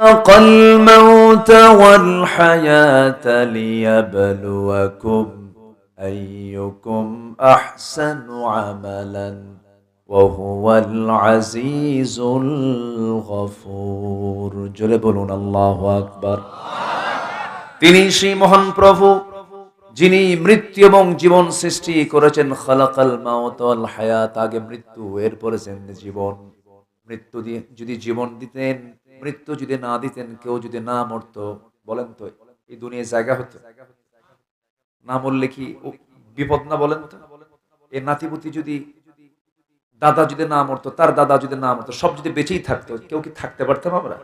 خلق الموت والحياة ليبلوكم أيكم أحسن عملا وهو العزيز الغفور জোরে বলুন আল্লাহু আকবার তিনি সেই মহান প্রভু যিনি মৃত্যু এবং জীবন সৃষ্টি করেছেন খালাকাল মাউত ওয়াল হায়াত আগে মৃত্যু এরপরে সেন জীবন মৃত্যু দিয়ে যদি জীবন দিতেন মৃত্যু যদি না দিতেন, কেউ যদি না মরতো, বলেন তো, এই দুনিয়ায় জায়গা হতো? না মরলে কি বিপদ না বলেন তো? এই নাতিপুতি যদি দাদা যদি না মরতো, তার দাদা যদি না মরতো, সব যদি বেঁচেই থাকতো, কেউ কি থাকতে পারতাম আমরা?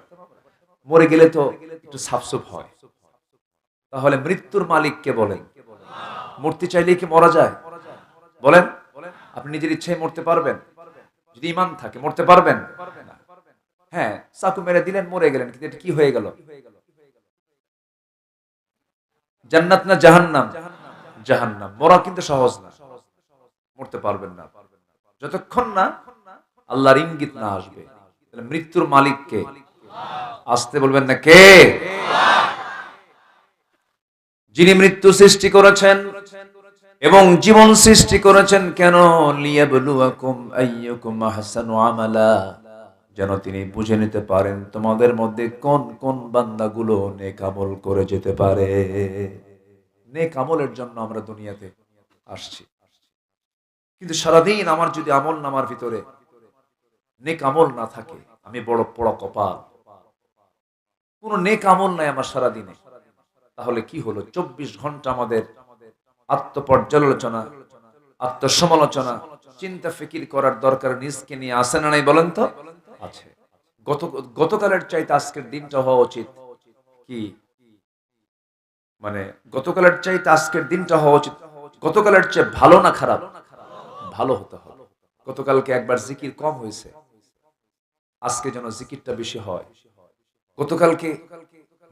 মরে গেলে তো একটু সাফসুফ হয়। তাহলে মৃত্যুর মালিক কে বলেন? মরতে চাইলেই কি মরা যায়? বলেন, আপনি নিজের ইচ্ছায় মরতে পারবেন? যদি ইমান থাকে, মরতে পারবেন। হ্যাঁ চাকু মেরে দিলেন, মরে গেলেন, কিন্তু এটা কি হয়ে গেল? জান্নাত না জাহান্নাম? জাহান্নাম। মরা কিন্তু সহজ না। মরতে পারবেন না। যতক্ষণ না আল্লাহর ইঙ্গিত না আসবে, তাহলে মৃত্যুর মালিক কে? আসতে বলবেন না কে? যিনি মৃত্যু সৃষ্টি করেছেন এবং জীবন সৃষ্টি করেছেন কেন? লিয়াবলুয়াকুম আইয়ুকুম আহসানু আমালা। যেন তিনি বুঝে নিতে পারেন তোমাদের মধ্যে কোন কোন বান্দাগুলো নেক আমল করে যেতে পারে। নেক আমলের জন্য আমরা দুনিয়াতে আসছি। কিন্তু সারাদিন আমার যদি আমল নামার ভিতরে নেক আমল না থাকে, আমি বড় বড় কপাল। কোন নেক আমল নাই আমার সারাদিনে। তাহলে কি হলো? চব্বিশ ঘণ্টা আমাদের আত্মপর্যালোচনা, আত্মসমালোচনা, চিন্তা ফিকির করার দরকার নিজকে নিয়ে আসে না নাই বলেন তো? আছে। গত, গতকালের চাইতে আজকের দিনটা হওয়া উচিত কি? মানে গতকালের চাইতে আজকের দিনটা হওয়া উচিত, গতকালের চেয়ে ভালো না খারাপ? ভালো হতে হবে। গতকালকে একবার জিকির কম হয়েছে। আজকে যেন জিকিরটা বেশি হয়। গতকালকে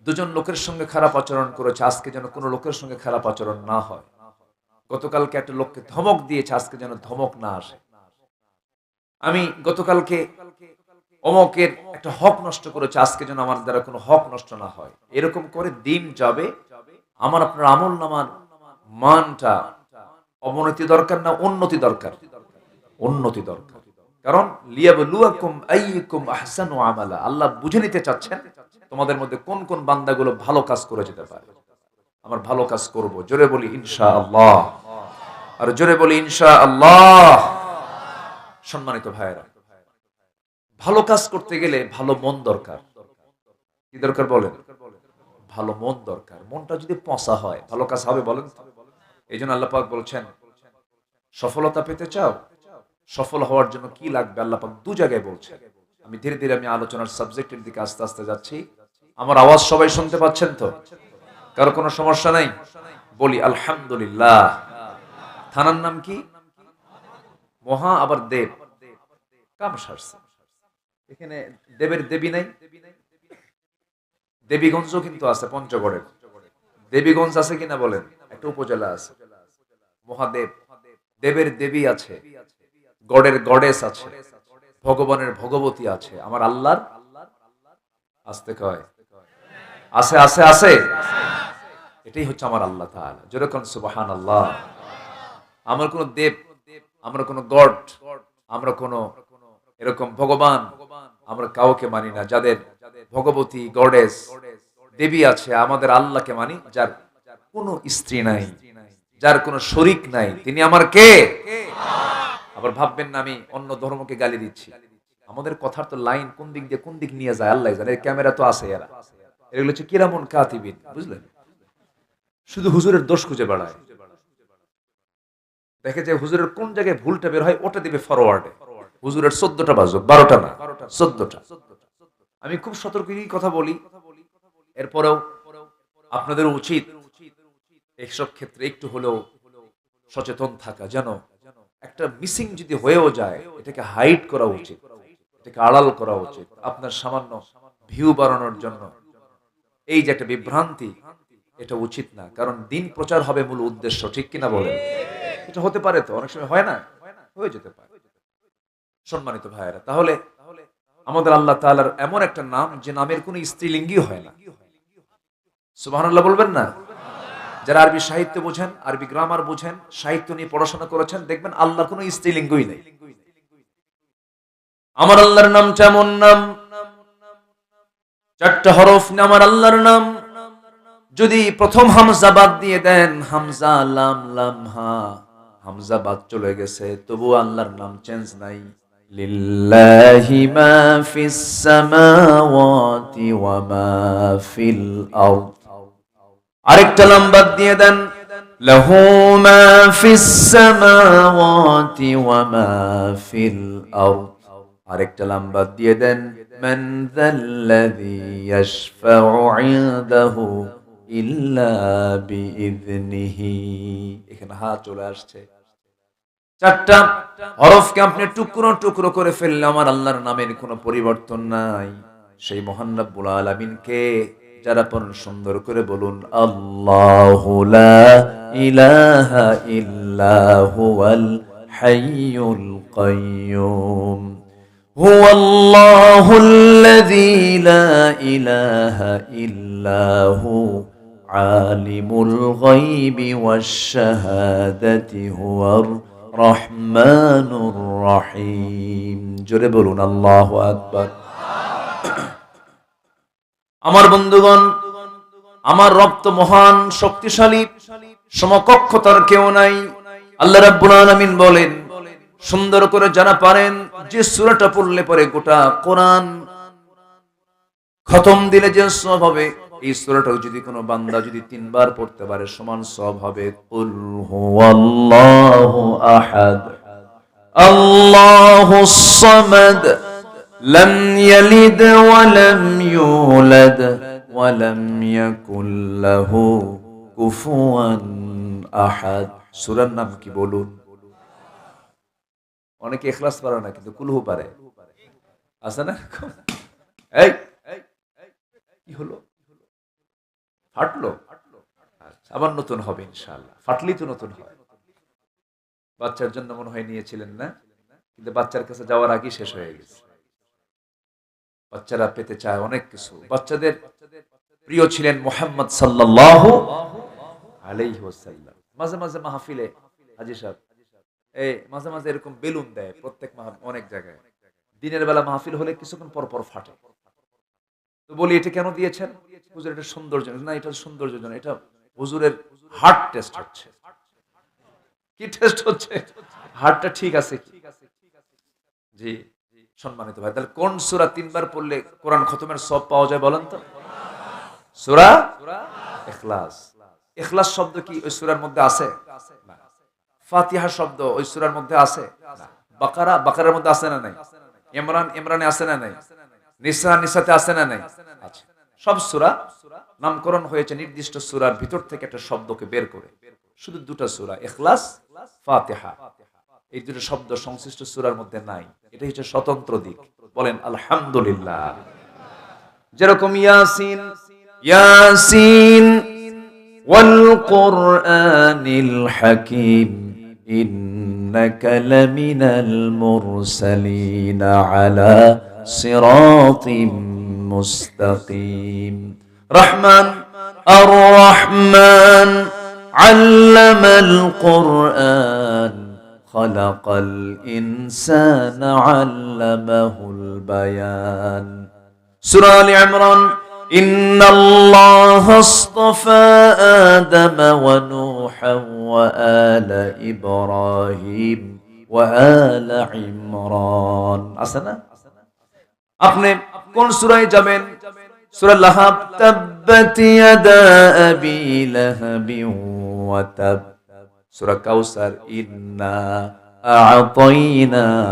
দুজন লোকের সঙ্গে খারাপ আচরণ করেছে, আজকে যেন কোনো লোকের সঙ্গে খারাপ আচরণ না হয়। গতকালকে একটা লোককে ধমক দিয়েছে, আজকে যেন ধমক না আসে। আমি গতকালকে অমকের একটা হক নষ্ট করেছে, আজকে যেন আমার দ্বারা কোনো হক নষ্ট না হয়। এরকম করে দিন যাবে, আমার আপনার আমল নামার মানটা অবনতি দরকার না উন্নতি দরকার? উন্নতি দরকার। কারণ আমালা। আল্লাহ বুঝে নিতে চাচ্ছেন তোমাদের মধ্যে কোন কোন বান্দাগুলো ভালো কাজ করে যেতে পারে। আমার ভালো কাজ করব। জোরে বলি ইনশা আল্লাহ আর জোরে বলি ইনশা আল্লাহ সম্মানিত ভাইয়েরা ভালো কাজ করতে গেলে ভালো মন দরকার। কি দরকার বলেন? ভালো মন দরকার। মনটা যদি পচা হয়, ভালো কাজ হবে বলেন এই জন্য আল্লাহ পাক বলছেন, সফলতা পেতে চাও, সফল হওয়ার জন্য কি লাগবে? আল্লাহ পাক দু জায়গায় বলছেন। আমি ধীরে ধীরে আমি আলোচনার সাবজেক্টের দিকে আস্তে আস্তে যাচ্ছি। আমার আওয়াজ সবাই শুনতে পাচ্ছেন তো? কারও কোনো সমস্যা নাই? বলি, আলহামদুলিল্লাহ। থানার নাম কি? মহা আবার দেব। কাম সারছে। এখানে দেবের দেবী নাই। দেবীগঞ্জ কিন্তু আছে পঞ্চগড়ের দেবীগঞ্জ আছে কিনা বলেন? একটা উপজেলা আছে। মহাদেব। দেবের দেবী আছে। গড়ের গডেস আছে। ভগবানের ভগবতী আছে। আমার আল্লাহর আসতে কয়। আছে আছে আছে। এটাই হচ্ছে আমার আল্লাহ তাআলা। যেরকম সুবাহান আল্লাহ আমার কোন দেব, আমরা কোন গড, আমরা কোন এরকম ভগবান আমরা কাউকে মানি না, যাদের ভগবতী গডেস দেবী আছে, আমাদের আল্লাহকে মানি, যার কোনো স্ত্রী নাই, যার কোনো শরিক নাই। তিনি আমার কে? আবার ভাববেন না, আমি অন্য ধর্মকে গালি দিচ্ছি। আমাদের কথার তো লাইন কোন দিক দিয়ে কোন দিক নিয়ে যায়, আল্লাহ জানে ক্যামেরা তো আছে এরা। এগুলো হচ্ছে কিরামন কাতিবিন, বুঝলেন? শুধু হুজুরের দোষ খুঁজে বেড়ায়। দেখে যে হুজুরের কোন জায়গায় ভুলটা বের হয়, ওটা দিবে ফরওয়ার্ডে হুজুরের চোদ্দটা বাজুক বারোটা না চোদ্দটা। আমি খুব সতর্কই কথা বলি। এরপরেও আপনাদের উচিত এইসব ক্ষেত্রে একটু হলেও সচেতন থাকা যেন একটা মিসিং যদি হয়েও যায় এটাকে হাইড করা উচিত এটাকে আড়াল করা উচিত আপনার সামান্য ভিউ বাড়ানোর জন্য। এই যে একটা বিভ্রান্তি এটা উচিত না কারণ দিন প্রচার হবে মূল উদ্দেশ্য ঠিক কিনা বলেন? এটা হতে পারে তো অনেক সময় হয় না? হয়ে যেতে পারে। সম্মানিত ভাইয়েরা, তাহলে আমাদের আল্লাহ তাআলার এমন একটা নাম যে নামের কোনো স্ত্রীলিঙ্গই হয় না। সুবহানাল্লাহ বলবেন না? যারা আরবি সাহিত্য বোঝেন, আরবি গ্রামার বোঝেন, সাহিত্য নিয়ে পড়াশোনা করেছেন, দেখবেন আল্লাহর কোনো স্ত্রীলিঙ্গই নেই। আমার আল্লাহর নাম যেমন নাম, চারটা হরফ আমার আল্লাহর নাম। যদি প্রথম হামজা বাদ দিয়ে দেন, হামজা লাম লাম হা, হামজা বাদ চলে গেছে তবু আল্লাহর নাম চেঞ্জ নাই। মা ফিস সামাওয়াতি ওয়া মা ফিল আরদ। আরেকটা লাম বাদ দিয়ে দেন মা ফিস সামাওয়াতি ওয়া মা ফিল আরদ। আরেকটা লাম বাদ দিয়ে দেন, মান যাল্লাযী ইয়াশফাউ ইনদাহু ইল্লা বিইذনিহি এখানে হা চলে আসছে। চারটা হরফকে আপনি টুকরো টুকরো করে ফেললে আমার আল্লাহর নামের কোনো পরিবর্তন নাই সেই মহান রব্বুল আলামিনকে যারা পড়েন সুন্দর করে বলুন আল্লাহু লা ইলাহা ইল্লা হুয়াল হাইয়ুল কাইয়ুম هو الله الذي لا إله إلا هو عالم الغيب والشهادة هو রহমানুর রহিম। জোরে বলুন, আল্লাহ আকবার। আমার বন্ধুগণ, আমার রক্ত মহান, শক্তিশালী সমকক্ষ তার কেউ নাই। আল্লাহ রাব্বুল আলামিন বলেন, সুন্দর করে যারা পারেন, যে সুরাটা পড়লে পরে গোটা কোরআন খতম দিলে যে সব হবে। এই সুরাটাও যদি কোনো বান্দা যদি তিনবার পড়তে পারে সমান সব হবে কুল হুয়াল্লাহু আহাদ আল্লাহুস সামাদ লাম ইয়ালিদ ওয়া লাম ইউলাদ ওয়া লাম ইয়াকুল লাহু কুফুয়ান আহাদ সূরার নাম কি বলুন অনেকে ইখলাস পারে না কিন্তু কুলহু পারে আছে না এই কি হলো ফাটলো? আবার নতুন হবে ইনশাআল্লাহ। ফাটলেই তো নতুন হয়। বাচ্চার জন্য মনে হয় নিয়েছিলেন না? কিন্তু বাচ্চার কাছে যাওয়ার আগেই শেষ হয়ে গেছে। বাচ্চারা পেতে চায় অনেক কিছু। বাচ্চাদের প্রিয় ছিলেন মোহাম্মদ সাল্লাল্লাহু আলাইহি ওয়াসাল্লাম। মাঝে মাঝে মাহফিলে, হাজি সাহেব এই মাঝে মাঝে এরকম বেলুন দেয় প্রত্যেক অনেক জায়গায়। দিনের বেলা মাহফিল হলে কিছুক্ষণ পর পর ফাটে। তো বলি, এটা কেন দিয়েছেন? হুজুর, এটা সৌন্দর্য। না, এটা সৌন্দর্য জন্য এটা হুজুরের হার্ট টেস্ট হচ্ছে। কি টেস্ট হচ্ছে? হার্টটা ঠিক আছে? জি, সম্মানিত ভাই, তাহলে কোন সূরা তিনবার পড়লে কোরআন খতমের সব পাওয়া যায় বলেন তো? সূরা ইখলাস। ইখলাস শব্দ কি ওই সূরার মধ্যে আছে। ফাতিহা শব্দ ওই সূরার মধ্যে আছে। বাকারা, বাকারার মধ্যে আছে না নাই? ইমরান, ইমরানে আছে না নাই? নিসা নিসাতে আছে না নাই আছে সব সূরা নামকরণ হয়েছে নির্দিষ্ট সূরার ভিতর থেকে একটা শব্দকে বের করে শুধু দুটো সূরা ইখলাস ফাতিহা এই দুটো শব্দ সংশ্লিষ্ট সূরার মধ্যে নাই এটা হচ্ছে স্বতন্ত্র দিক বলেন আলহামদুলিল্লাহ যেরকম ইয়াসিন ইয়াসিন والقرآن الحكيم إنك لمن المرسلين على صراط مستقيم. رحمن الرحمن علم القرآن خلق الإنسان علمه البيان. سورة آل عمران إن الله اصطفى آدم ونوحا وآل إبراهيم وآل عمران. أسنا আপনি কোন সূরায় যাবেন সূরা লাহাব তাব্বাত ইয়াদা আবি লাহাবি ওয়া তাব সূরা কাউসার ইন্না আ'তাইনাকাল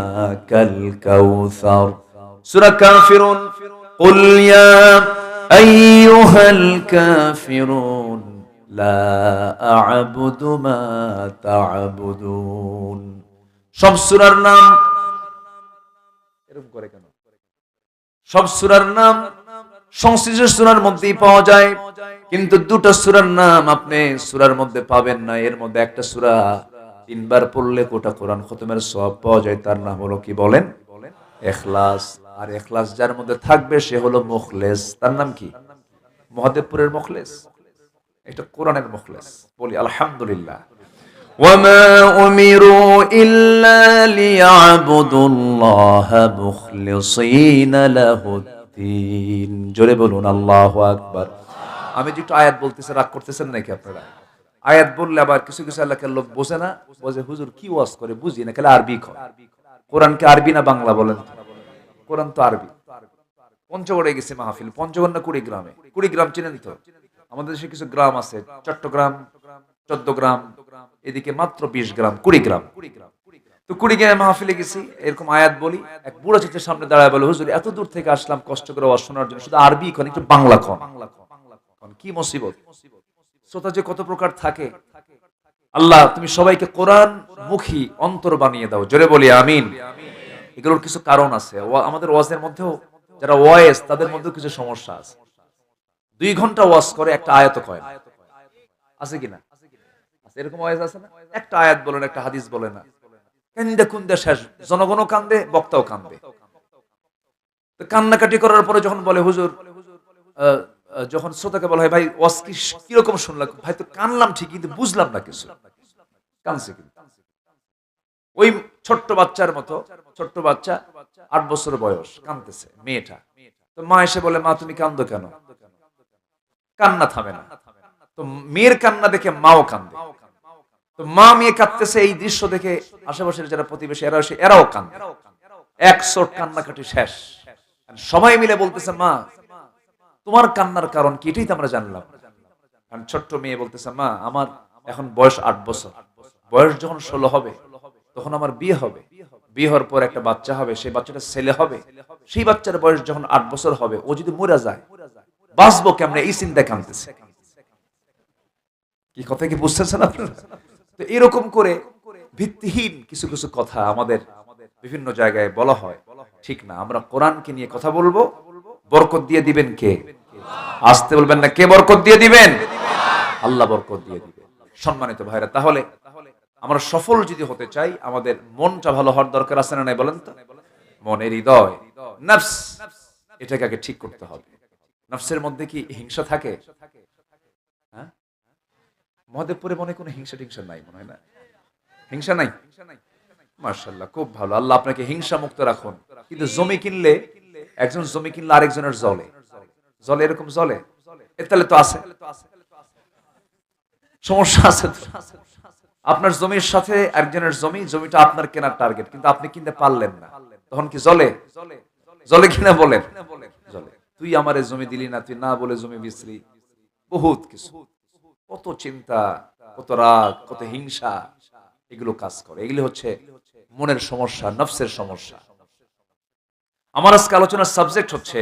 কাউসার সূরা কাফিরুন قل يا أيها الكافرون لا أعبد ما تعبدون সব সূরার নাম সব সূরার নাম সংশ্লিষ্ট সূরার মধ্যেই পাওয়া যায়, কিন্তু দুটো সূরার নাম আপনি সূরার মধ্যে পাবেন না। এর মধ্যে একটা সূরা তিনবার পড়লে কোটা কোরআন খতমের সব পাওয়া যায়, তার নাম হলো কি বলেন? এখলাস। আর এখলাস যার মধ্যে থাকবে সে হলো মুখলেস। তার নাম কি? মহাদেবপুরের মুখলেস। এটা কোরআনের মুখলেস। বলি আলহামদুলিল্লাহ। وما أمروا إلا ليعبدوا الله مخلصين له الدين জোরে বলুন আল্লাহু আকবার আমি যে একটু আয়াত বলতেছি রাগ করতেছেন নাকি আপনারা আয়াত বললে আবার কিছু কিছু এলাকার লোক বোঝে না বোঝে হুজুর কি ওয়াজ করে বুঝি না খালি আরবি কয় কোরআন কি আরবি না বাংলা বলেন তো? কোরআন তো আরবি পঞ্চগড়ে গেছে মাহফিল পঞ্চগড় না কুড়িগ্রামে কুড়িগ্রাম চিনেন তো আমাদের দেশে কিছু গ্রাম আছে চট্টগ্রাম চোদ্দ গ্রাম এদিকে মাত্র বিশ গ্রাম কুড়িগ্রাম তো কুড়িগ্রামে মাহফিলে গেছি এরকম আয়াত বলি এক বুড়া চিত্রের সামনে দাঁড়ায় বলে হুজুর এত দূর থেকে আসলাম কষ্ট করে শোনার জন্য শুধু আরবি কোন একটু বাংলা কন, কি মুসিবত? শ্রোতা যে কত প্রকার থাকে। আল্লাহ তুমি সবাইকে কোরআন মুখী অন্তর বানিয়ে দাও জোরে বলি আমিন। এগুলোর কিছু কারণ আছে। আমাদের ওয়াজের মধ্যেও যারা ওয়েস তাদের মধ্যেও কিছু সমস্যা আছে। দুই ঘণ্টা ওয়াজ করে একটা আয়াত কয় আছে কিনা এরকম ওয়াজ আছে না? একটা আয়াত বলে না একটা হাদিস বলে না। কান্দে কুন্দে শেষ। জনগণও কান্দে, বক্তাও কান্দে। তো কান্নাকাটি করার পরে যখন বলে, হুজুর যখন শ্রোতাকে বলা হয়, ভাই, ওয়াজ কি কীরকম শুনলাম? ভাই, তো কানলাম ঠিক কিন্তু বুঝলাম না কিছু। কানছে কিন্তু। ওই ছোট্ট বাচ্চার মতো, ছোট্ট বাচ্চা, আট বছর বয়স, কানতেছে, মেয়েটা। তো মা এসে বলে, মা, তুমি কান্দো কেন? কান্না থামে না। তো মেয়ের কান্না দেখে মাও কান্দে। তো মা মেয়ে কাঁদতেছে এই দৃশ্য দেখে আশেপাশের যারা প্রতিবেশী এরা এসে এরাও কান্দে। এক চোট কান্নাকাটি শেষ। সবাই মিলে বলতেছে, মা, তোমার কান্নার কারণ কি? এটাই তো আমরা জানলাম। কারণ ছোট্ট মেয়ে বলতেছে, মা, আমার এখন বয়স আট বছর। বয়স যখন ষোলো হবে, তখন আমার বিয়ে হবে। বিয়ে হওয়ার পর একটা বাচ্চা হবে, সেই বাচ্চাটা ছেলে হবে। সেই বাচ্চার বয়স যখন আট বছর হবে, ও যদি মরা যায়, বাঁচবো কেমনে? এই চিন্তা কানতেছে কি কথা কি বুঝতেছেন আপনারা? তো এরকম করে ভিত্তিহীন কিছু কিছু কথা আমাদের বিভিন্ন জায়গায় বলা হয়। ঠিক না, আমরা কোরআনকে নিয়ে কথা বলব। বরকত দিয়ে দিবেন কে? আসতে বলবেন না, কে বরকত দিয়ে দিবেন? আল্লাহ বরকত দিয়ে দিবেন। সম্মানিত ভাইরা, তাহলে আমরা সফল যদি হতে চাই, আমাদের মনটা ভালো হওয়ার দরকার আছে না নাই বলেন তো? মনের হৃদয়, নফস, এটাকে আগে ঠিক করতে হবে। নফসের মধ্যে কি হিংসা থাকে? মহাদেবপুরে মনে কোনো হিংসা টিংসা নাই, মনে হয় না? হিংসা নাই? মার্শাল্লাহ খুব ভালো। আল্লাহ আপনাকে হিংসা মুক্ত রাখুন। কিন্তু জমি কিনলে, একজন জমি কিনলে আরেকজনের জলে। জলে এরকম জলে? তাহলে তো আছে। সমস্যা আছে আপনার জমির সাথে একজনের জমি, জমিটা আপনার কেনার টার্গেট কিন্তু আপনি কিনতে পারলেন না। তখন কি জলে? জলে কিনা বলেন? জলে। তুই আমার জমি দিলি না, তুই না বলে জমি বিসরি বহুত কিছু। কত চিন্তা, কত রাগ, কত হিংসা এগুলো কাজ করে। এগুলো হচ্ছে মনের সমস্যা, নফসের সমস্যা। আমার আজকে আলোচনার সাবজেক্ট হচ্ছে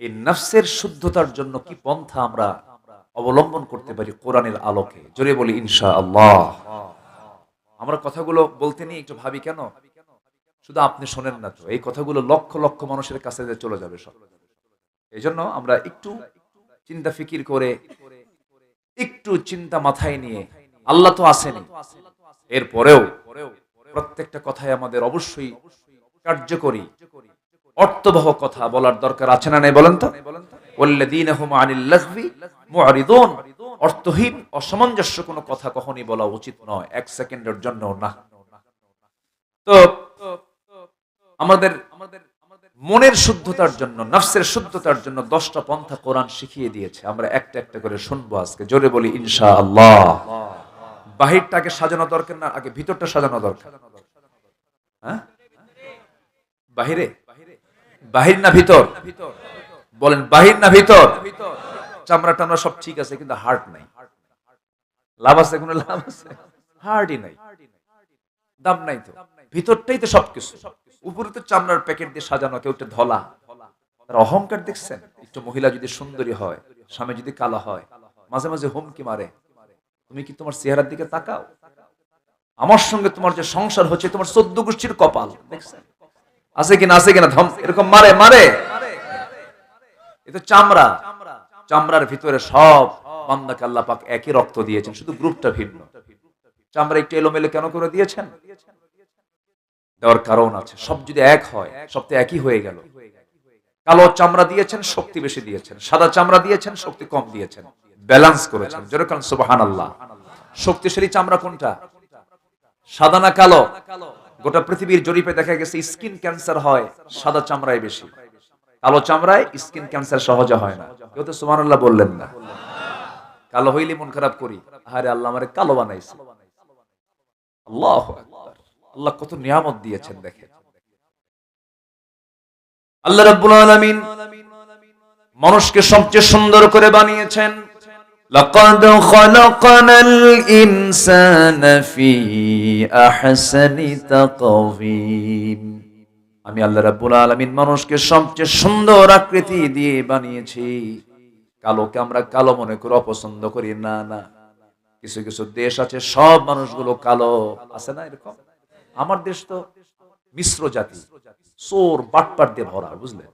এই নফসের শুদ্ধতার জন্য কি পন্থা আমরা অবলম্বন করতে পারি কোরআনের আলোকে। জোরে বলি ইনশা আল্লাহ আমরা কথাগুলো বলতে নিয়ে একটু ভাবি কেন? শুধু আপনি শোনেন না তো। এই কথাগুলো লক্ষ লক্ষ মানুষের কাছে চলে যাবে সব। এই জন্য আমরা একটু চিন্তা ফিকির করে একটু চিন্তা মাথায় নিয়ে আল্লাহ তো আসেনি। এরপরেও প্রত্যেকটা কথায় আমাদের অবশ্যই কার্যকরী। অর্থবহ কথা বলার দরকার আছে না নাই বলেন তো? অর্থহীন, অসামঞ্জস্য কোনো কথা কখনই বলা উচিত নয়। এক সেকেন্ডের জন্য না। তো, আমাদের মনের শুদ্ধতার জন্য, নফসের শুদ্ধতার জন্য দশটা পন্থা কোরআন শিখিয়ে দিয়েছে। আমরা একটা একটা করে শুনব আজকে। জোরে বলি ইনশা আল্লাহ বাহিরটাকে সাজানো দরকার না, আগে ভিতরটা সাজানো দরকার? হ্যাঁ? বাহিরে? বাহির না ভিতর? বলেন, বাহির না ভিতর? চামড়া টামড়া সব ঠিক আছে, কিন্তু হার্ট নাই। লাভ আছে, কোনো লাভ আছে? হার্টই নাই। দাম নাই তো। ভিতরটাই তো সবকিছু। উপরে তো চামড়ার প্যাকেট দিয়ে সাজানো, কেউ একটা ধলা। তার অহংকার দেখছেন? একটু মহিলা যদি সুন্দরী হয়, স্বামী যদি কালো হয়, মাঝে মাঝে হুমকি মারে। তুমি কি তোমার চেহারার দিকে তাকাও? আমার সঙ্গে তোমার যে সংসার হচ্ছে, তোমার চোদ্দ গোষ্ঠীর কপাল, দেখছেন? আছে কিনা আছে কিনা, ধম, এরকম মারে মারে। এ তো চামড়া। চামড়ার ভিতরে সব বান্দাকে আল্লাহ পাক একই রক্ত দিয়েছেন, শুধু গ্রুপটা ভিন্ন। চামড়া একটু এলোমেলো কেন করে দিয়েছেন? দেওয়ার কারণ আছে। সব যদি এক হয়, সব তো একই হয়ে গেল। কালো চামড়া দিয়েছেন, শক্তি বেশি দিয়েছেন। সাদা চামড়া দিয়েছেন, শক্তি কম দিয়েছেন। ব্যালেন্স করেছেন। যেরকম সুবাহান আল্লাহ শক্তিশালী চামড়া কোনটা? সাদা না কালো? গোটা পৃথিবীর জরিপে দেখা গেছে স্কিন ক্যান্সার হয়, সাদা চামড়ায় বেশি। কালো চামড়ায় স্কিন ক্যান্সার সহজে হয় না। কেউ তো সুমান আল্লাহ বললেন না। কালো হইলে মন খারাপ করি। আরে আল্লাহ আমারে কালো বানাইছে। আল্লাহ আল্লাহ কত নিয়ামত দিয়েছেন দেখেন আল্লাহ রাব্বুল আলামিন মানুষকে সবচেয়ে সুন্দর করে বানিয়েছেন لقد خلقنا الإنسان في أحسن تقويم আমি আল্লাহ রাব্বুল আলামিন মানুষকে সবচেয়ে সুন্দর আকৃতি দিয়ে বানিয়েছি কালোকে আমরা কালো মনে করে অপছন্দ করি না না কিছু কিছু দেশ আছে সব মানুষগুলো কালো আছে না এরকম আমার দেশ তো মিশ্র জাতি, চোর, বাটপাট দিয়ে ভরা বুঝলেন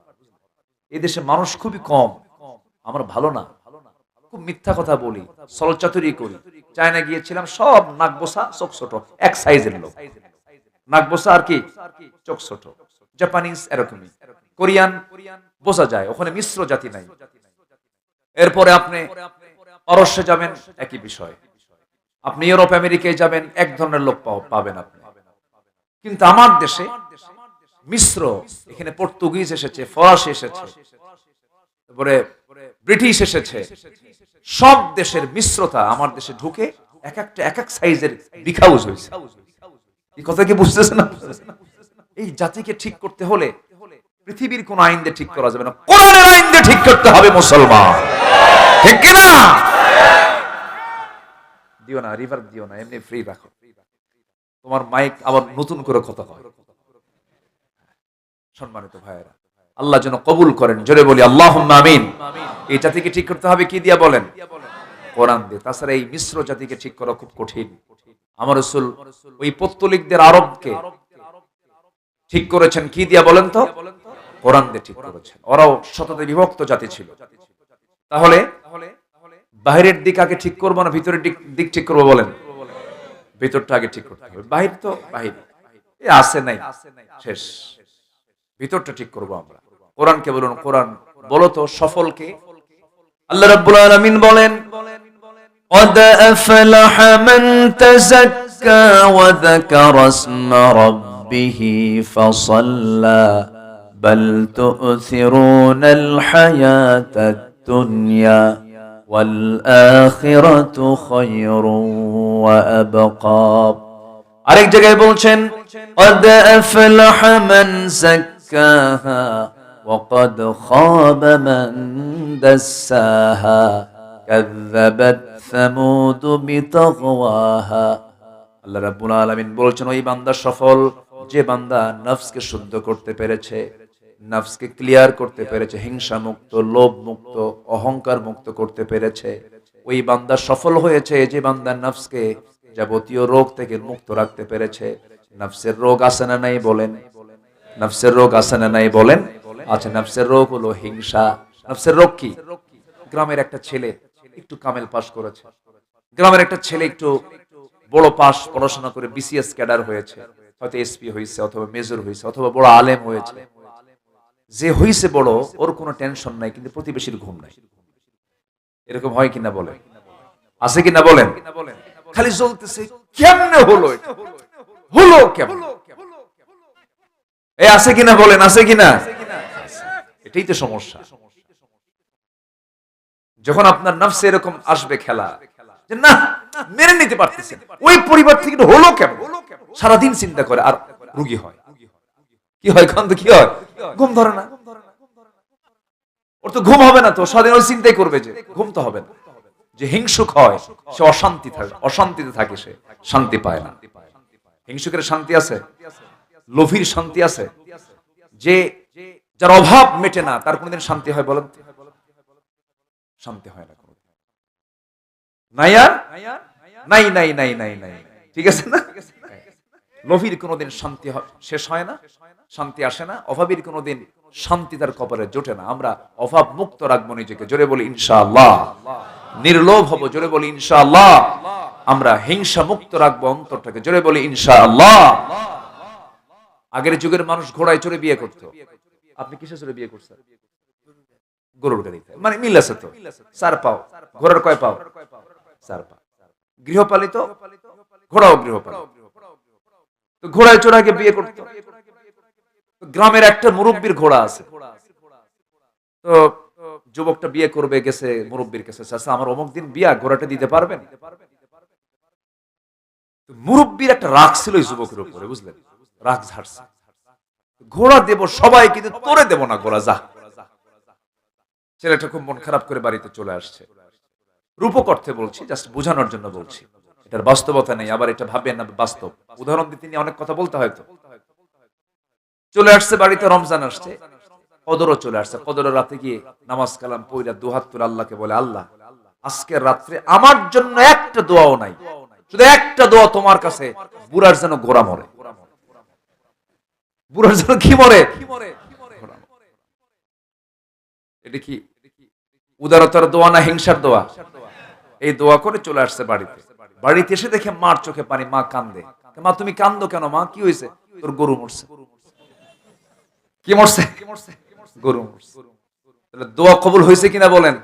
দেশে মানুষ খুবই কম, আমার ভালো না। খুব মিথ্যা কথা বলি সলচাতুরি করি। চায়না গিয়েছিলাম, সব নাক বসা চোখ ছোট, এক সাইজের লোক। নাক বসা আর কি? চোখ ছোট। জাপানিজ এরকমই। কোরিয়ান, বোঝা যায়, ওখানে মিশ্র জাতি নাই। এরপরে আপনি পারস্যে যাবেন, একই বিষয়। আপনি ইউরোপ, আমেরিকায় যাবেন, এক ধরনের লোক পাবেন আপনি। কিন্তু আমার দেশে মিশ্র, এখানে পর্তুগিজ এসেছে, ফরাসি এসেছে, তারপরে ব্রিটিশ এসেছে, সব দেশের মিশ্রতা আমার দেশে ঢুকে এক একটা, এক এক সাইজের বিখাউজ হয়েছে এই কথা কি বুঝতেছেন? না এই জাতিকে ঠিক করতে হলে পৃথিবীর কোন আইন দিয়ে ঠিক করা যাবে না। কোরআনের আইন দিয়ে ঠিক করতে হবে মুসলমান। ঠিক কিনা? দিও না রিভার দিও না, এমনি ফ্রি রাখো। তোমার মাইক আবার নতুন করে কথা কয়। সম্মানিত ভাইয়েরা, আল্লাহ যেন কবুল করেন। জোরে বলি আল্লাহ আমিন। এই জাতিকে ঠিক করতে হবে, কি দিয়া বলেন? কোরআন দিয়ে। তাছাড়া এই মিশ্র জাতিকে ঠিক করা খুব কঠিন। আমার রসুল ওই পত্তলিকদের আরবকে ঠিক করেছেন, কি দিয়া বলেন তো? কোরআন দিয়ে ঠিক করেছেন। ওরাও শততে বিভক্ত জাতি ছিল। তাহলে বাহিরের দিক আগে ঠিক করব না, ভিতরের দিক দিক ঠিক করব বলেন? ভিতরটা আগে ঠিক করতে হবে বাহির তো বাহির এ আছে নাই শেষ ভিতরটা ঠিক করবো আমরা কোরআনকে বলুন কোরআন বলো তো সফলকে আল্লাহ রাব্বুল আলামিন বলেন قد أفلح من تزكى وذكر اسم ربه فصلى بل تؤثرون الحياة الدنيا والآخرة خير وأبقى আরেক জায়গায় বলছেন قد أفلح من زكاها وقد خاب من دساها كذبت ثمود بطغواها আল্লাহ রাব্বুল আলামিন বলছেন ওই বান্দা সফল যে বান্দা নফসকে শুদ্ধ করতে পেরেছে নফসকে ক্লিয়ার করতে পেরেছে হিংসা মুক্ত লোভ মুক্ত অহংকার মুক্ত করতে পেরেছে। ওই বান্দা সফল হয়েছে, যে বান্দা নফসকে যাবতীয় রোগ থেকে মুক্ত রাখতে পেরেছে। নফসের রোগ আছে না নাই বলেন? নফসের রোগ আছে না নাই বলেন? আচ্ছা নফসের রোগ হলো হিংসা। নফসের রোগ কি? গ্রামের একটা ছেলে একটু কামেল পাশ করেছে। গ্রামের একটা ছেলে একটু বড় পাস পড়াশোনা করে বিসিএস ক্যাডার হয়েছে। হয়তো এসপি হয়েছে অথবা মেজর হয়েছে অথবা বড় আলেম হয়েছে। যে হইছে বড়, ওর কোনো টেনশন নাই, কিন্তু প্রতিবেশীর ঘুম নাই। এরকম হয় কিনা বলে আছে কিনা বলেন? খালি জ্বলতেছে, কেমনে হলো হলো কেমন? এই আছে কিনা বলেন, আছে কিনা? এটাই তো সমস্যা। যখন আপনার নফসে এরকম আসবে খেলা, যে না, মেনে নিতে পারতেছেন ওই পরিবার থেকে হলো কেমন? সারাদিন চিন্তা করে, আর রুগী হয়। কি হয়, কান্ত, কি হয়? ঘুম ধরে না। ওর তো ঘুম হবে না তো, সারাদিন ওই চিন্তাই করবে যে, ঘুম তো হবে না। যে হিংসুক হয়, সে অশান্তি থাকে, অশান্তিতে থাকে সে, শান্তি পায় না। হিংসুকের শান্তি আছে? লোভীর শান্তি আছে? যে, যার অভাব মেটে না, তার কোনদিন শান্তি হয় বলেন শান্তি হয় না কোনোদিন। নাই আর? নাই নাই নাই নাই নাই। ঠিক আছে না? লোভীর কোনোদিন শান্তি শেষ হয় না, শান্তি আসে না। অভাবীর কোনোদিন শান্তি তার কপালে জোটে না। আমরা অভাব মুক্ত রাখব নিজেকে। জোরে বলি ইনশাআল্লাহ। নির্লোভ হব। জোরে বলি ইনশাআল্লাহ। আমরা হিংসা মুক্ত রাখব অন্তরটাকে। জোরে বলি ইনশাআল্লাহ। আগের যুগের মানুষ ঘোড়ায় চড়ে বিয়ে করত। আপনি কিসে চড়ে বিয়ে করছেন? গরুর গাড়িতে। মানে মিল আছে তো। চার পাও। ঘোড়ার কয় পাও? চার পা গৃহপালিত? ঘোড়াও গৃহপালিত। ঘোড়ায় চড়ে বিয়ে করতো গ্রামের একটা মুরব্বীর ঘোড়া আছে। তো যুবকটা বিয়ে করবে, গেছে মুরব্বীর কাছে চাচা আমার অমুক দিন বিয়া, ঘোড়াটা দিতে পারবেন? মুরব্বীর একটা রাগ ছিল যুবকের উপরে, বুঝলেন? রাগ ঝাড়ছে। ঘোড়া দেব, সবাই কিন্তু তোরে দেব না, ঘোড়া, যা। ছেলেটা খুব মন খারাপ করে বাড়িতে চলে আসছে। রূপক অর্থে বলছি জাস্ট বোঝানোর জন্য বলছি। এটার বাস্তবতা নেই, আবার এটা ভাবেন না, বাস্তব। উদাহরণ দিতে নিয়ে অনেক কথা বলতে হয়তো চলে আসছে, বাড়িতে রমজান আসছে। কদরও চলে আসছে। কদরের রাতে গিয়ে নামাজ কালাম পইলা দুহাত তুলে আল্লাহকে বলে, আল্লাহ, আজকের রাত্রে আমার জন্য একটা দোয়াও নাই। শুধু একটা দোয়া তোমার কাছে। বুড়ার যেন গোড়া মরে। বুড়ার যেন কি মরে। এটা কি উদারতার দোয়া না হিংসার দোয়া? এই দোয়া করে চলে আসছে বাড়িতে। বাড়িতে এসে দেখে মার চোখে পানি, মা কান্দে। মা, তুমি কান্দো কেন মা? কি হয়েছে? তোর গরু মরছে। কি মরছে? গরু মরছে। দোয়া কবুল হয়েছে কিনা বলেন?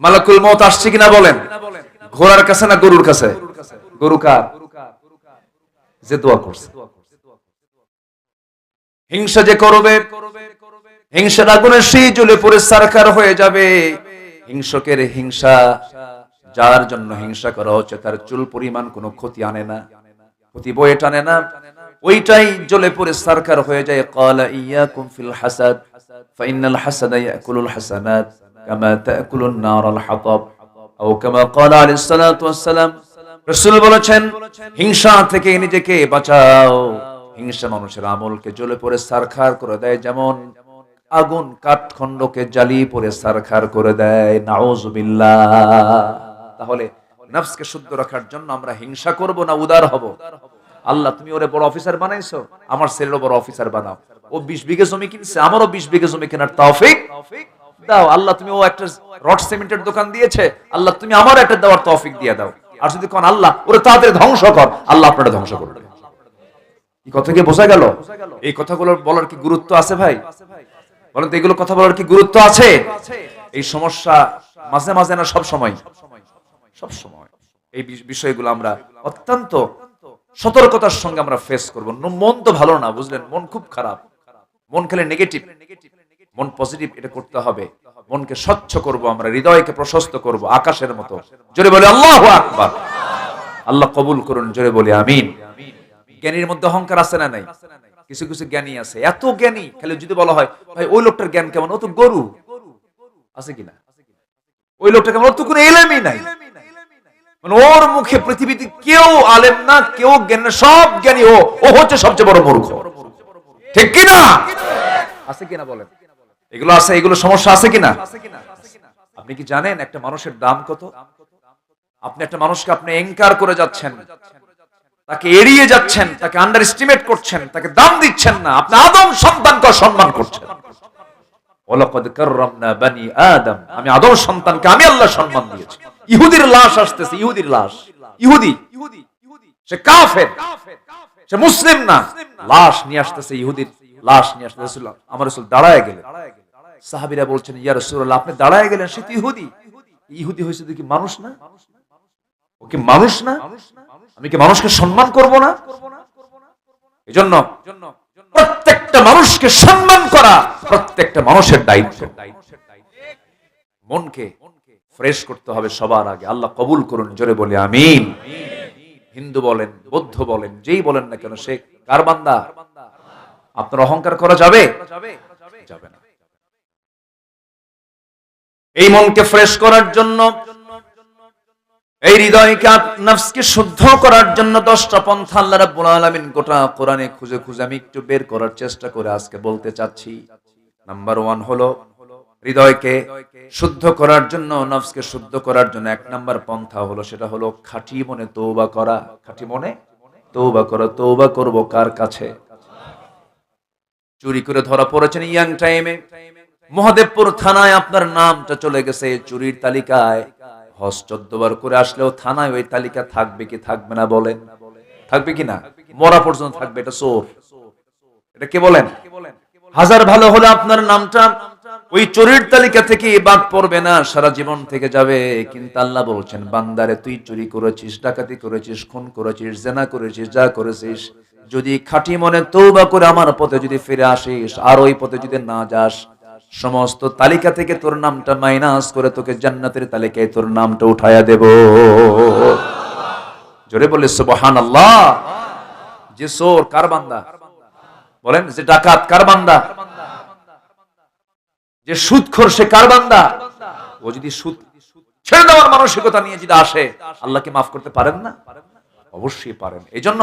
মালাকুল মত আসছে কিনা বলেন? ঘোড়ার কাছে না গরুর কাছে? গরু কার? যে দোয়া করছে। হিংসা যে করবে, হিংসার আগুনে সেই জ্বলে পড়ে সারকার হয়ে যাবে। হিংসকের হিংসা যার জন্য হিংসা করা হচ্ছে, তার চুল পরিমাণ কোনো ক্ষতি আনে না, ক্ষতি বয়ে টানে না। ওইটাই জ্বলে পড়ে সরকার হয়ে যায়, ক্বালা ইয়াকুম ফিল হাসাদ ফাইনাল হাসাদা ইয়াকুলুল হাসানাত, কামা তাকুলুন নারাল হাতাব। আও কামা ক্বালা আলাইহিস সালাতু ওয়াস সালাম, রাসূল বলেছেন, হিংসা থেকে নিজেকে বাঁচাও। হিংসা মানুষের আমলকে জ্বলে পড়ে সারখার করে দেয়, যেমন আগুন কাঠখণ্ডকে জ্বালিয়ে পড়ে সারখার করে দেয়, নাউজুবিল্লাহ। তাহলে নফসকে শুদ্ধ রাখার জন্য আমরা হিংসা করব না উদার হব? আল্লাহ, তুমি ওরে বড় অফিসার বানাইছো, আমার ছেলেরও বড় অফিসার বানাও। ও বিশ বিঘে জমি কিনছে, আমারও বিশ বিঘে জমি কেনার তৌফিক দাও। আল্লাহ, তুমি ও একটা রড সিমেন্টের দোকান দিয়েছে, আল্লাহ, তুমি আমার একটা দেওয়ার তৌফিক দিয়ে দাও। আর যদি কোন আল্লাহ, ওরে তাড়াতাড়ি ধ্বংস কর, আল্লাহ আপনারা ধ্বংস করবে। এই কথা কি বোঝা গেল? এই কথাগুলো বলার কি গুরুত্ব আছে ভাই? বলেন তো এগুলো কথা বলার কি গুরুত্ব আছে? এই সমস্যা মাঝে মাঝে না সব সময়। সব সময় এই বিষয়গুলো আমরা অত্যন্ত সতর্কতার সঙ্গে আমরা ফেস করব। মন তো ভালো না, বুঝলেন? মন খুব খারাপ। মন খেলে নেগেটিভ মন পজিটিভ এটা করতে হবে। মনকে স্বচ্ছ করব আমরা, হৃদয়কে প্রশস্ত করব, আকাশের মতো। জোরে বলে, আল্লাহ আকবার! আল্লাহ কবুল করুন, জোরে বলি, আমিন। জ্ঞানীর মধ্যে অহংকার আছে না নাই? কিছু কিছু জ্ঞানী আছে। এত জ্ঞানী, খালি যদি বলা হয়, ভাই, ওই লোকটার জ্ঞান কেমন? ও তো গরু। আছে কিনা? ওই লোকটা কেমন? ও তো কোনো এলেমই নাই। মানে ওর মুখে পৃথিবীতে কেউ আলেম না, কেউ জ্ঞান, সব জ্ঞানী ও ও হচ্ছে সবচেয়ে বড় মূর্খ। ঠিক কিনা? আছে কিনা বলেন? এগুলো আছে, এগুলো সমস্যা আছে কিনা? আপনি কি জানেন একটা মানুষের দাম কত? আপনি একটা মানুষকে আপনি এনকার করে যাচ্ছেন, তাকে এড়িয়ে যাচ্ছেন, তাকে আন্ডার এস্টিমেট করছেন, তাকে দাম দিচ্ছেন না, আপনি আদম সন্তানকে সম্মান করছেন। ওয়ালাকাদ কাররামনা বানি আদম, আমি আদম সন্তানকে আমি আল্লাহ সম্মান দিয়েছি। ইহুদির লাশ আসতেছে, ইহুদির লাশ। ইহুদি। সে কাফের। সে মুসলিম না। লাশ নিয়ে আসতেছে, ইহুদির লাশ নিয়ে আসতেছে। আমার রাসূল দাঁড়ায় গেলেন। সাহাবীরা বলছেন, ইয়া রাসূলুল্লাহ, আপনি দাঁড়ায় গেলেন? সে তো ইহুদি। ইহুদি হয়েছে দেখি মানুষ না? ও কি মানুষ না? আমি কি মানুষকে সম্মান করব না? এজন্য প্রত্যেকটা মানুষকে সম্মান করা প্রত্যেকটা মানুষের দায়িত্ব। মনকে ফ্রেশ করতে হবে সবার আগে। আল্লাহ কবুল করুন, জোরে বলে, আমিন। হিন্দু বলেন, বৌদ্ধ বলেন, যেই বলেন না কেন, সে কার বান্দা? আপনার অহংকার করা যাবে? যাবে না। এই মনকে ফ্রেশ করার জন্য, এই হৃদয়কে, নফসকে শুদ্ধ করার জন্য দশটা পন্থা আল্লাহ রাব্বুল আলামিন গোটা কোরআনে খুঁজে খুঁজে আমি একটু বের করার চেষ্টা করে আজকে বলতে চাচ্ছি। নাম্বার ওয়ান হলো হৃদয়কে শুদ্ধ করার জন্য, নফসকে শুদ্ধ করার জন্য এক নাম্বার পন্থা হলো, সেটা হলো খাঁটি মনে তৌবা করা। খাঁটি মনে তৌবা করা। তৌবা করব কার কাছে? চুরি করে ধরা পড়েছেন ইয়াং টাইমে। মহাদেবপুর থানায় আপনার নামটা চলে গেছে চুরির তালিকায়। হজ চোদ্দবার করে আসলেও থানায় ওই তালিকা থাকবে কি থাকবে না বলেন। থাকবে কি না? মরা পর্যন্ত থাকবে, এটা চোর এটা কে বলেন? হাজার ভালো হলে আপনার নামটা ওই চোরের তালিকা থেকে বাদ পড়বে না, সারা জীবন থেকে যাবে। কিন্তু আল্লাহ বলছেন, বান্দারে, তুই চুরি করেছিস, ডাকাতি করেছিস, খুন করেছিস, জেনা করেছিস, যা করেছিস, যদি খাঁটি মনে তৌবা করে আমার পথে যদি ফিরে আসিস, আর ওই পথে যদি না যাস, সমস্ত তালিকা থেকে তোর নামটা মাইনাস করে তোকে জান্নাতের তালিকায় তোর নামটা উঠাইয়া দেব। জোরে বলে সুবহান আল্লাহ যে সোর কার বান্দা? বলেন, যে ডাকাত, কার বান্দা? যে সুদখোর সে কার বান্দা? ও যদি সুদ ছেড়ে দেওয়ার মানসিকতা নিয়ে যদি আসে, আল্লাহকে মাফ করতে পারেন না? অবশ্যই পারেন। এই জন্য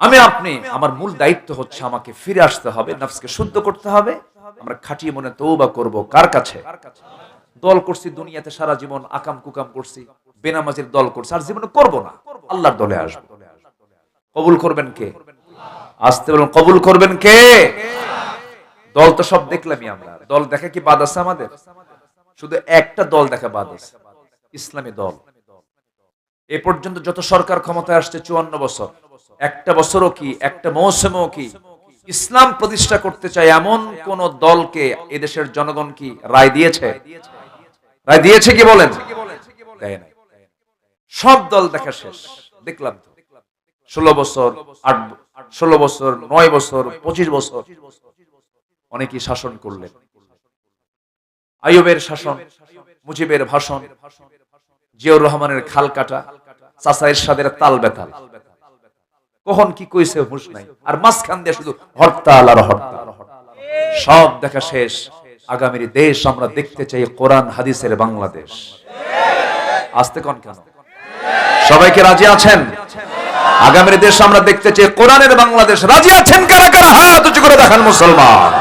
আমি আপনি, আমার মূল দায়িত্ব হচ্ছে আমাকে ফিরে আসতে হবে, নফসকে শুদ্ধ করতে হবে। আমরা খাটিয়ে মনে তৌবা করব। কার কাছে? দল করছি, দুনিয়াতে সারা জীবন আকাম কুকাম করছি, বেনামাজির দল করছি, আর জীবনে করব না। আল্লাহর দলে আসব। কবুল করবেন কে? আসতে বলুন, কবুল করবেন কে? দল তো সব দেখলামই আমরা। দল দেখা কি বাদ আছে আমাদের? শুধু একটা দল দেখা বাদ আছে, ইসলামী দল। এ পর্যন্ত যত সরকার ক্ষমতায় আসছে চুয়ান্ন বছর, একটা বছরও কি, একটা মৌসুমও কি, ইসলাম প্রতিষ্ঠা করতে চায় এমন কোন দলকে এদেশের জনগণ কি রায় দিয়েছে? রায় দিয়েছে কি বলেন? সব দল দেখা শেষ, দেখলাম তো। ষোলো বছর, আট ষোলো বছর, নয় বছর, পঁচিশ বছর অনেকেই শাসন করলেন। আইয়ুবের শাসন, মুজিবের ভাষণ জিয়র রহমানের খাল কাটা চাচা এরশাদের তাল বেতাল। কখন কি কইছে হুঁশ নাই। আর মাঝখান দিয়ে শুধু হরতাল আর হরতাল। সব দেখা শেষ। আগামীর দেশ আমরা দেখতে চাই কোরআন, হাদিসের বাংলাদেশ। আসতে কন কেন? সবাইকে রাজি আছেন? আগামীর দেশ আমরা দেখতে চাই কোরআনের বাংলাদেশ। রাজি আছেন কারা কারা? হাত উঁচু করে দেখান মুসলমান।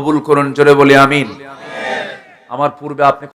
কবুল করুন জোরে বলি আমিন। আমার পূর্বে আপনি